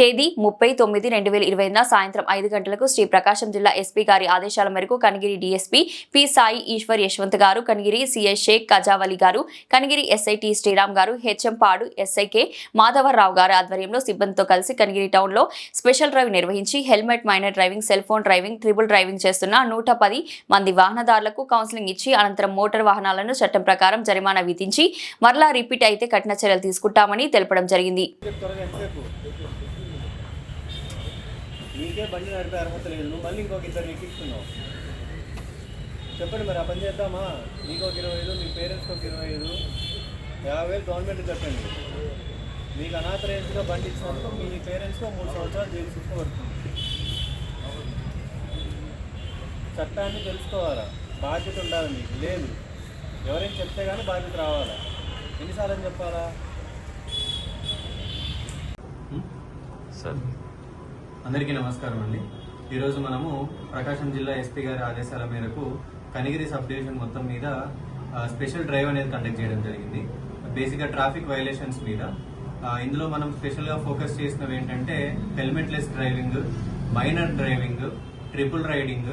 తేదీ ముప్పై తొమ్మిది రెండు వేల ఇరవై సాయంత్రం ఐదు గంటలకు శ్రీ ప్రకాశం జిల్లా ఎస్పీ గారి ఆదేశాల మేరకు కనిగిరి డీఎస్పీ పి సాయి ఈశ్వర్ యశ్వంత్ గారు కనిగిరి సిఐ షేక్ కజావలి గారు కనిగిరి ఎస్ఐటి శ్రీరామ్ గారు హెచ్ఎం పాడు ఎస్ఐకే మాధవరావు గారి ఆధ్వర్యంలో సిబ్బందితో కలిసి కనిగిరి టౌన్లో స్పెషల్ డ్రైవ్ నిర్వహించి helmet minor driving cell phone driving triple driving చేస్తున్న నూట పది మంది వాహనదారులకు కౌన్సిలింగ్ ఇచ్చి అనంతరం మోటార్ వాహనాలను చట్టం ప్రకారం జరిమానా విధించి మరలా రిపీట్ అయితే కఠిన చర్యలు తీసుకుంటామని తెలపడం జరిగింది. నీకే బండి నడిపే అర్హత లేదు. నువ్వు మళ్ళీ ఇంకొక ఇద్దరు ఎక్కిస్తున్నావు చెప్పండి మరి ఆ పని చేద్దామా? నీకు ఒక ఇరవై ఐదు మీ పేరెంట్స్కి ఒక ఇరవై ఐదు. యాభై వేలు గవర్నమెంట్ కట్టండి. మీకు అనాథరేజ్గా బండి ఇచ్చినందుకు మీ పేరెంట్స్కి ఒక మూడు సంవత్సరాలు జైలు శిక్ష పడుతుంది. చట్టాన్ని తెలుసుకోవాలా? బాధ్యత ఉండాలి మీకు. లేదు. ఎవరైనా చెప్తే కానీ బాధ్యత రావాలా? ఎన్నిసార్లు అని చెప్పాలా? సార్ అందరికీ నమస్కారం అండి. ఈరోజు మనము ప్రకాశం జిల్లా ఎస్పీ గారి ఆదేశాల మేరకు కనిగిరి సబ్ డివిజన్ మొత్తం మీద స్పెషల్ డ్రైవ్ అనేది కండక్ట్ చేయడం జరిగింది. బేసిక్గా ట్రాఫిక్ వైలేషన్స్ మీద. ఇందులో మనం స్పెషల్గా ఫోకస్ చేసినవి ఏంటంటే helmetless driving minor driving triple riding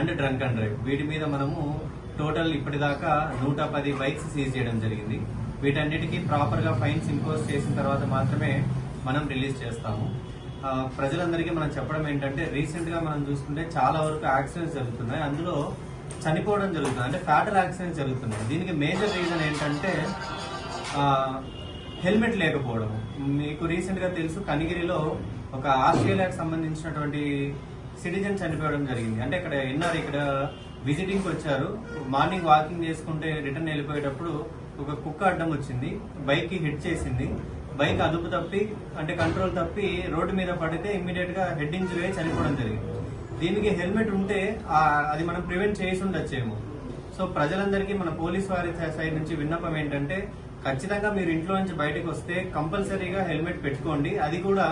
and drunk and drive. వీటి మీద మనము టోటల్ ఇప్పటిదాకా నూట పది బైక్స్ సీజ్ చేయడం జరిగింది. వీటన్నిటికీ ప్రాపర్గా ఫైన్స్ ఇంపోజ్ చేసిన తర్వాత మాత్రమే మనం రిలీజ్ చేస్తాము. ప్రజలందరికీ మనం చెప్పడం ఏంటంటే రీసెంట్గా మనం చూసుకుంటే చాలా వరకు యాక్సిడెంట్స్ జరుగుతున్నాయి. అందులో చనిపోవడం జరుగుతుంది. అంటే ఫ్యాటల్ యాక్సిడెంట్స్ జరుగుతున్నాయి. దీనికి మేజర్ రీజన్ ఏంటంటే హెల్మెట్ లేకపోవడం. మీకు రీసెంట్గా తెలుసు కనిగిరిలో ఒక ఆస్ట్రేలియాకి సంబంధించినటువంటి సిటిజన్ చనిపోవడం జరిగింది. అంటే ఇక్కడ ఎన్ఆర్ ఇక్కడ విజిటింగ్కి వచ్చారు. మార్నింగ్ వాకింగ్ చేసుకుంటే రిటర్న్ వెళ్ళిపోయేటప్పుడు ఒక కుక్క అడ్డం వచ్చింది. బైక్కి హిట్ చేసింది. బైక్ అదుపు తప్పి అంటే కంట్రోల్ తప్పి రోడ్డు మీద పడితే ఇమ్మీడియట్గా హెడ్ ఇంజరీ అయి చనిపోవడం జరిగింది. దీనికి హెల్మెట్ ఉంటే అది మనం ప్రివెంట్ చేసి ఉండొచ్చేమో. సో ప్రజలందరికీ మన పోలీస్ వారి సైడ్ నుంచి విన్నపం ఏంటంటే ఖచ్చితంగా మీరు ఇంట్లో నుంచి బయటకు వస్తే కంపల్సరీగా హెల్మెట్ పెట్టుకోండి. అది కూడా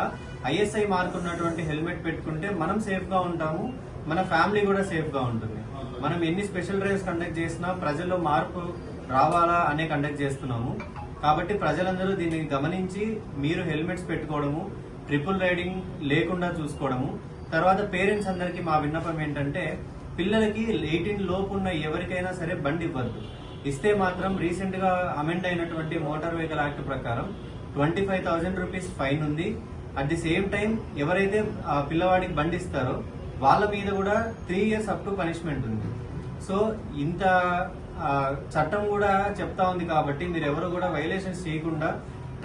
ఐఎస్ఐ మార్క్ ఉన్నటువంటి హెల్మెట్ పెట్టుకుంటే మనం సేఫ్గా ఉంటాము మన ఫ్యామిలీ కూడా సేఫ్గా ఉంటుంది. మనం ఎన్ని స్పెషల్ డ్రైవ్స్ కండక్ట్ చేసినా ప్రజల్లో మార్పు రావాలా అనే కండక్ట్ చేస్తున్నాము. కాబట్టి ప్రజలందరూ దీన్ని గమనించి మీరు హెల్మెట్స్ పెట్టుకోవడము ట్రిపుల్ రైడింగ్ లేకుండా చూసుకోవడము. తర్వాత పేరెంట్స్ అందరికీ మా విన్నపం ఏంటంటే పిల్లలకి ఎయిటీన్ లోపు ఉన్న ఎవరికైనా సరే బండి ఇవ్వద్దు. ఇస్తే మాత్రం రీసెంట్గా అమెండ్ అయినటువంటి మోటార్ వెహికల్ యాక్ట్ ప్రకారం twenty five thousand rupees fine ఉంది. అట్ ది సేమ్ టైం ఎవరైతే ఆ పిల్లవాడికి బండి ఇస్తారో వాళ్ళ మీద కూడా three years up to punishment ఉంది. సో ఇంత చట్టం కూడా చెప్తా ఉంది కాబట్టి మీరు ఎవరు కూడా వైలేషన్స్ చేయకుండా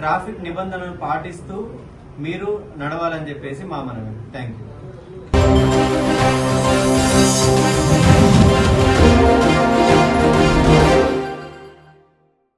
ట్రాఫిక్ నిబంధనలు పాటిస్తూ మీరు నడవాలని చెప్పేసి మా మనవి. Thank you